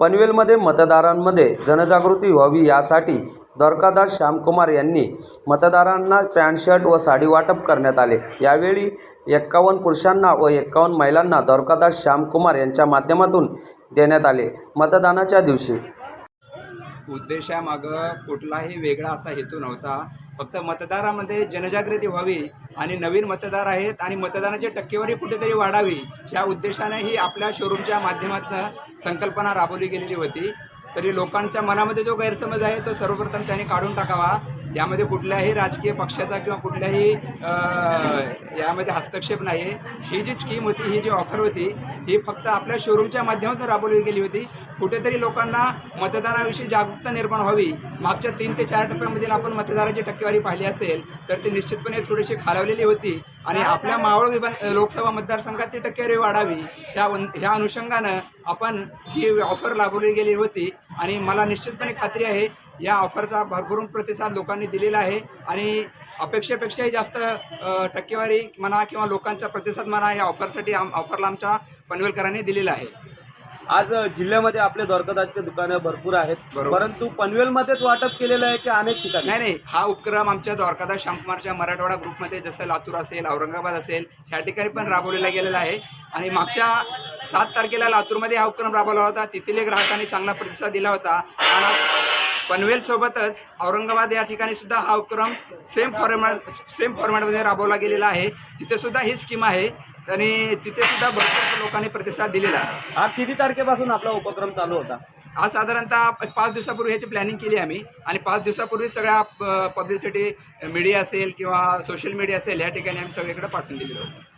पनवेलमध्ये मतदारांमध्ये जनजागृती व्हावी यासाठी द्वारकादास श्यामकुमार यांनी मतदारांना पॅन्ट शर्ट व साडी वाटप करण्यात आले. यावेळी एक्कावन्न पुरुषांना व एक्कावन्न महिलांना द्वारकादास श्यामकुमार यांच्या माध्यमातून देण्यात आले. मतदानाच्या दिवशी उद्देशामागं कुठलाही वेगळा असा हेतू नव्हता. फक्त मतदारामध्ये जनजागृती व्हावी आणि नवीन मतदार आहेत आणि मतदानाची टक्केवारी कुठेतरी वाढावी या उद्देशाने ही आपल्या शोरूमच्या माध्यमातून संकल्पना राबवली गेलेली होती. तरी लोकांच्या मनामध्ये जो गैरसमज आहे तो सर्वप्रथम त्यांनी काढून टाकावा. यामध्ये कुठल्याही राजकीय पक्षाचा किंवा कुठल्याही यामध्ये हस्तक्षेप नाही ही जी स्कीम होती ही जी ऑफर होती ही फक्त आपल्या शोरूमच्या माध्यमातून राबवली गेली होती. कुठेतरी लोकांना मतदानाविषयी जागरूकता निर्माण व्हावी. मागच्या तीन ते चार टप्प्यामधील आपण मतदाराची टक्केवारी पाहिली असेल तर ती निश्चितपणे थोडीशी खालावलेली होती. आणि आपल्या मावळ विभाग लोकसभा मतदारसंघात ती टक्केवारी वाढावी. ह्या ह्या अनुषंगानं आपण ही ऑफर राबवली गेली होती. आणि मला निश्चितपणे खात्री आहे या ऑफरचा भरभरून प्रतिसाद लोकांनी दिलेला आहे आणि अपेक्षेपेक्षाही जास्त टक्केवारी म्हणा किंवा लोकांचा प्रतिसाद म्हणा या ऑफरसाठी आम ऑफरला आमच्या पनवेलकरांनी दिलेला आहे. आज जिल्ह्यामध्ये आपले द्वारकादासचे दुकानं भरपूर आहेत. परंतु पनवेलमध्येच वाटप केलेलं आहे की अनेक ठिकाणी? नाही नाही. हा उपक्रम आमच्या द्वारकादास श्यामकुमारच्या मराठवाडा ग्रुपमध्ये जसं लातूर असेल औरंगाबाद असेल ह्या ठिकाणी पण राबवलेला गेलेला आहे. आणि मागच्या सात तारखेला लातूरमध्ये हा उपक्रम राबवला होता. तेथील ग्राहकांनी चांगला प्रतिसाद दिला होता. आणि पनवेलसोबतच औरंगाबाद या ठिकाणी सुद्धा हा उपक्रम सेम फॉर्मॅट सेम फॉर्मॅटमध्ये राबवला गेलेला आहे. तिथे सुद्धा ही स्कीम आहे आणि तिथे सुद्धा भरपूर लोकांनी प्रतिसाद दिलेला आहे. हा किती तारखेपासून आपला उपक्रम चालू होता? आज साधारणतः पाच दिवसापूर्वी ह्याची प्लॅनिंग केली आम्ही. आणि पाच दिवसापूर्वी सगळ्या पब्लिसिटी मीडिया असेल किंवा सोशल मीडिया असेल ह्या ठिकाणी आम्ही सगळीकडे पाठवून दिलेलं होतं.